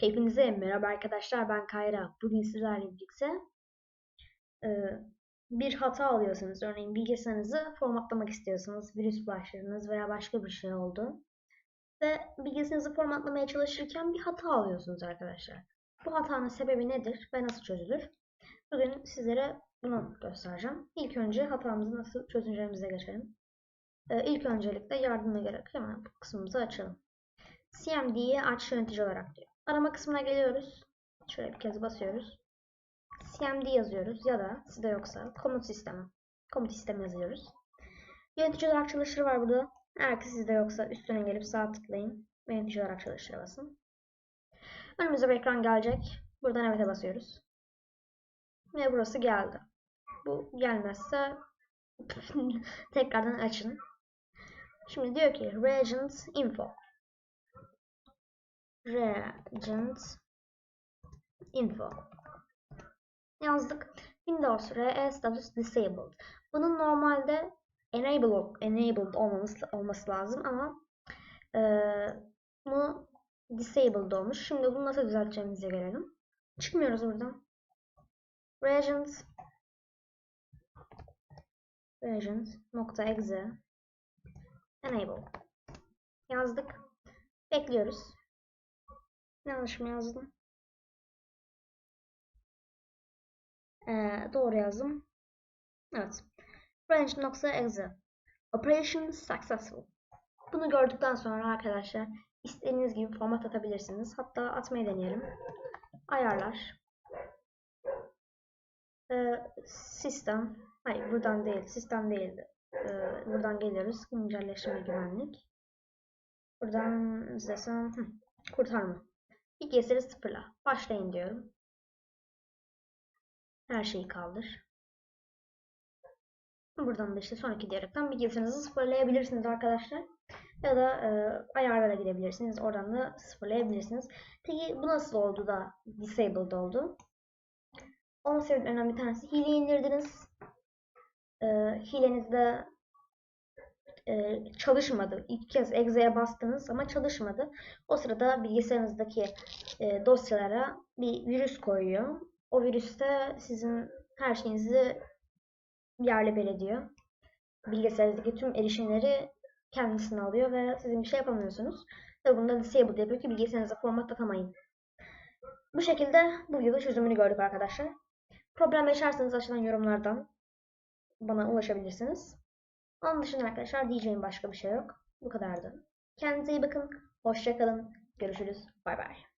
Hepinize merhaba arkadaşlar ben Kayra. Bugün sizlerle birlikte e, bir hata alıyorsunuz. Örneğin bilgisayarınızı formatlamak istiyorsunuz. Virüs bulaştırdınız veya başka bir şey oldu. Ve bilgisayarınızı formatlamaya çalışırken bir hata alıyorsunuz arkadaşlar. Bu hatanın sebebi nedir ve nasıl çözülür? Bugün sizlere bunu göstereceğim. İlk önce hatamızı nasıl çözeceğimize geçelim. E, ilk öncelikle yardıma gerek hemen bu kısmımızı açalım. CMD'yi aç yönetici olarak diyor. Arama kısmına geliyoruz. Şöyle bir kez basıyoruz. CMD yazıyoruz ya da sizde yoksa komut sistemi. Komut sistemi yazıyoruz. Yönetici olarak çalışır var burada. Eğer ki sizde yoksa üstüne gelip sağ tıklayın. Yönetici olarak çalışır basın. Önümüze bir ekran gelecek. Buradan evet'e basıyoruz. Ve burası geldi. Bu gelmezse tekrardan açın. Şimdi diyor ki Regent Info. Regent Info yazdık. Windows RE status disabled. Bunun normalde enable enabled olması, olması lazım ama e, bu disabled olmuş. Şimdi bunu nasıl düzelteceğimize gelelim. Çıkmıyoruz buradan. Regent Regent nokta exe enable yazdık. Bekliyoruz. Yanlış mı yazdım? Ee, doğru yazdım. Evet. Branch.exe Operation successful. Bunu gördükten sonra arkadaşlar istediğiniz gibi format atabilirsiniz. Hatta atmayı deneyelim. Ayarlar. Ee, sistem. Hayır buradan değil. Sistem değildi. Ee, buradan geliyoruz. Güncelleşme güvenlik. Buradan izlesem. Kurtarma. Bilgisayarı sıfırla. Başlayın diyorum. Her şeyi kaldır. Buradan da işte sonraki diyerekten bilgisayarınızı sıfırlayabilirsiniz arkadaşlar. Ya da e, ayarlara gidebilirsiniz. Oradan da sıfırlayabilirsiniz. Peki bu nasıl oldu da disabled oldu? Onun sebeplerinden bir tanesi hile indirdiniz. E, hilenizde e, çalışmadı. İlk kez exe'ye bastınız ama çalışmadı. O sırada bilgisayarınızdaki e, dosyalara bir virüs koyuyor. O virüs de sizin her şeyinizi yerle bir ediyor. Bilgisayarınızdaki tüm erişimleri kendisine alıyor ve sizin bir şey yapamıyorsunuz. Ve bunu da disabled yapıyor ki bilgisayarınıza format atamayın. Bu şekilde bu videoda çözümünü gördük arkadaşlar. Problem yaşarsanız aşağıdan yorumlardan bana ulaşabilirsiniz. Onun dışında arkadaşlar diyeceğim başka bir şey yok. Bu kadardı. Kendinize iyi bakın. Hoşçakalın. Görüşürüz. Bay bay.